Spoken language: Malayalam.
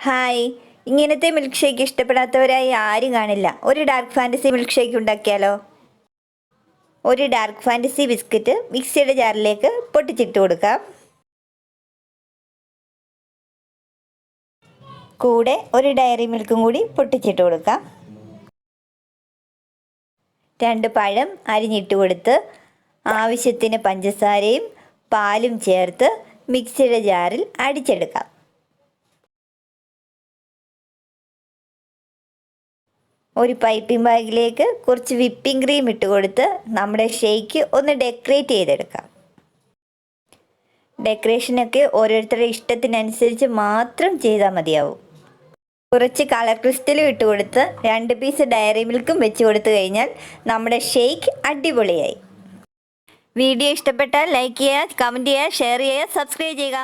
ഹായ്. ഇങ്ങനത്തെ മിൽക്ക് ഷേക്ക് ഇഷ്ടപ്പെടാത്തവരായി ആരും കാണില്ല. ഒരു ഡാർക്ക് ഫാന്റസി മിൽക്ക് ഷേക്ക് ഉണ്ടാക്കിയാലോ? ഒരു ഡാർക്ക് ഫാന്റസി ബിസ്ക്കറ്റ് മിക്സിയുടെ ജാറിലേക്ക് പൊട്ടിച്ചിട്ട് കൊടുക്കാം. കൂടെ ഒരു ഡയറി മിൽക്കും കൂടി പൊട്ടിച്ചിട്ട് കൊടുക്കാം. രണ്ട് പഴം അരിഞ്ഞിട്ട് കൊടുത്ത് ആവശ്യത്തിന് പഞ്ചസാരയും പാലും ചേർത്ത് മിക്സിയുടെ ജാറിൽ അടിച്ചെടുക്കാം. ഒരു പൈപ്പിംഗ് ബാഗിലേക്ക് കുറച്ച് വിപ്പിംഗ് ക്രീം ഇട്ട് കൊടുത്ത് നമ്മുടെ ഷേക്ക് ഒന്ന് ഡെക്കറേറ്റ് ചെയ്തെടുക്കാം. ഡെക്കറേഷനൊക്കെ ഓരോരുത്തരുടെ ഇഷ്ടത്തിനനുസരിച്ച് മാത്രം ചെയ്താൽ മതിയാവും. കുറച്ച് കളർ ക്രിസ്റ്റലും ഇട്ട് കൊടുത്ത് രണ്ട് പീസ് ഡയറി മിൽക്കും വെച്ച് കൊടുത്തു കഴിഞ്ഞാൽ നമ്മുടെ ഷേക്ക് അടിപൊളിയായി. വീഡിയോ ഇഷ്ടപ്പെട്ടാൽ ലൈക്ക് ചെയ്യുക കമന്റ് ചെയ്യുക ഷെയർ ചെയ്യുക സബ്സ്ക്രൈബ് ചെയ്യുക.